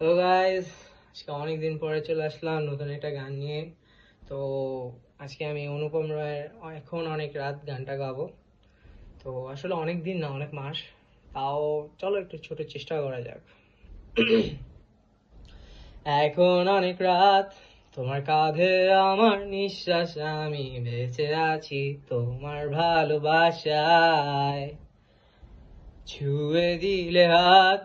তো গাইজ আজকে অনেকদিন পরে চলে আসলাম নতুন একটা গান নিয়ে। তো আজকে আমি অনুপম রায়ের এখন অনেক রাত গানটা গাবো। তো আসলে অনেক দিন না, অনেক মাস। তাও চলো একটু ছোট চেষ্টা করা যাক। এখন অনেক রাত, তোমার কাঁধে আমার নিঃশ্বাস আমি বেঁচে আছি তোমার ভালোবাসায়। ছুঁয়ে দিলে হাত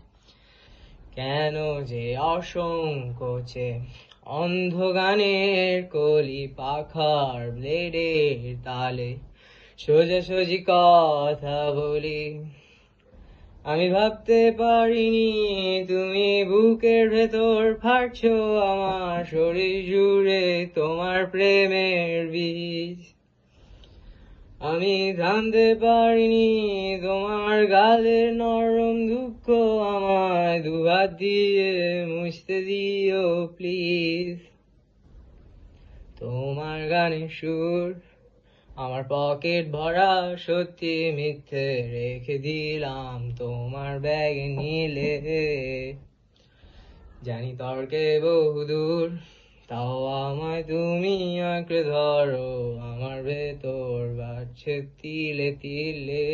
কেন যে অসংকোচে অন্ধ গানের কলি পাখার ব্লেডের তালে সোজাসুজি কথা বলি। আমি ভাবতে পারিনি তুমি বুকের ভেতর ফাটছো, আমার শরীর জুড়ে তোমার প্রেমের বীজ। আমি জানতে পারিনি তোমার গালের নরম দুঃখ আমায় দুহাত দিয়ে মুছতে দিও প্লিজ তোমার গানের সুর আমার পকেট ভরা সত্যি মিথ্যে রেখে দিলাম তোমার ব্যাগে নিলে। জানি তর্কে বহুদূর তাও আমায় তুমি আঁকড়ে ধরো, আমার ভেতর বাড়ছে তিলে তিলে।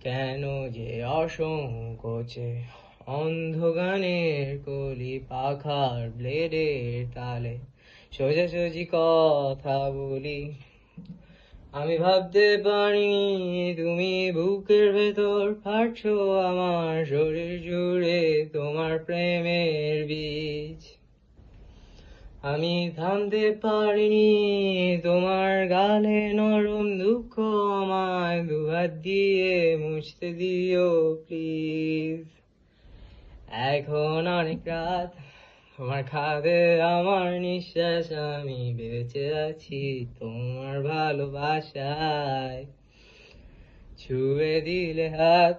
কেন যে অসংকোচে অন্ধ গানের কলি পাখার ব্লেডের তালে। সোজাসুজি কথা বলি, আমি ভাবতে পারিনি তুমি বুকের ভেতর ফাটছো আমার শরীর জুড়ে তোমার প্রেমের বীজ। আমি থামতে পারিনি, তোমার গালে নরম দুঃখ আমায় দুহাত দিয়ে মুছতে দিও প্লিজ এখন অনেক রাত, তোমার খাবে আমার নিঃশ্বাস, আমি বেঁচে আছি তোমার ভালোবাসায়। ছুঁয়ে দিলে হাত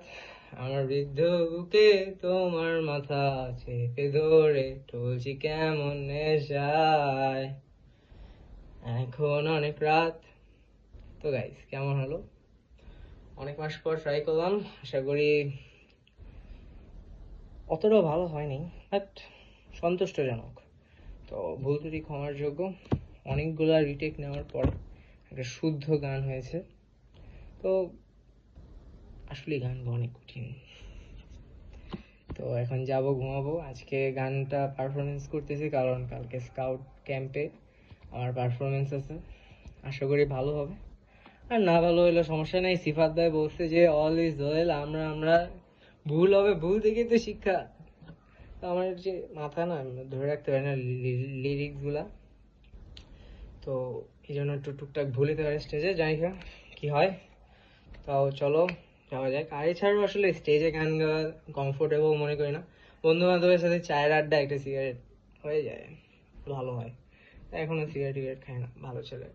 আমার বৃদ্ধ বুকে তোমার মাথা চেপে ধরে টলছি কেমন নেশায়। এখন অনেক রাত। তো গাইস কেমন হলো? অনেক মাস পর ট্রাই করলাম, আশা করি অতটাও ভালো হয়নি বাট সন্তুষ্টজনক। তো ভুল ত্রুটি ক্ষমার যোগ্য। অনেকগুলা রিটেক নেওয়ার পর একটা শুদ্ধ গান হয়েছে। তো আসলে গান অনেক কঠিন। তো এখন যাব, ঘুমাবো। আজকে গানটা পারফরমেন্স করতেছি কারণ কালকে স্কাউট ক্যাম্পে আমার পারফরমেন্স আছে। আশা করি ভালো হবে। আর না ভালো হলে সমস্যা নেই। সিফাত ভাই বলছে যে অল ইজ ওয়েল আমরা আমরা ভুল হবে, ভুল থেকেই তো শিক্ষা। তো আমার যে মাথা না ধরে রাখতে পারি না লিরিক্সগুলা। তো এই জন্য একটু টুকটাক ভুলিতে পারে স্টেজে জানি না কি হয়? তাও চলো। যাওয়া যাক। আর এছাড়াও আসলে স্টেজে গান গাওয়া কমফোর্টেবল মনে করি না। বন্ধু বান্ধবের সাথে চায়ের আড্ডা, একটা সিগারেট হয়ে যায়। ভালো হয়। তা এখনও সিগারেট টিগারেট খাই না। ভালো ছেলে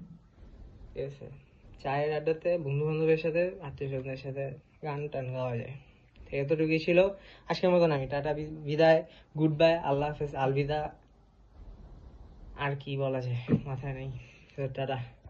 ঠিক আছে। চায়ের আড্ডাতে বন্ধু বান্ধবের সাথে আত্মীয় স্বজনের সাথে গান টান গাওয়া যায়। এতটুকুই ছিল। আজকের মতন আমি টাটা বিদায়। গুড বাই আল্লাহ হাফেজ, আলবিদা। আর কি বলা যায়? মাথায় নেই। টাটা।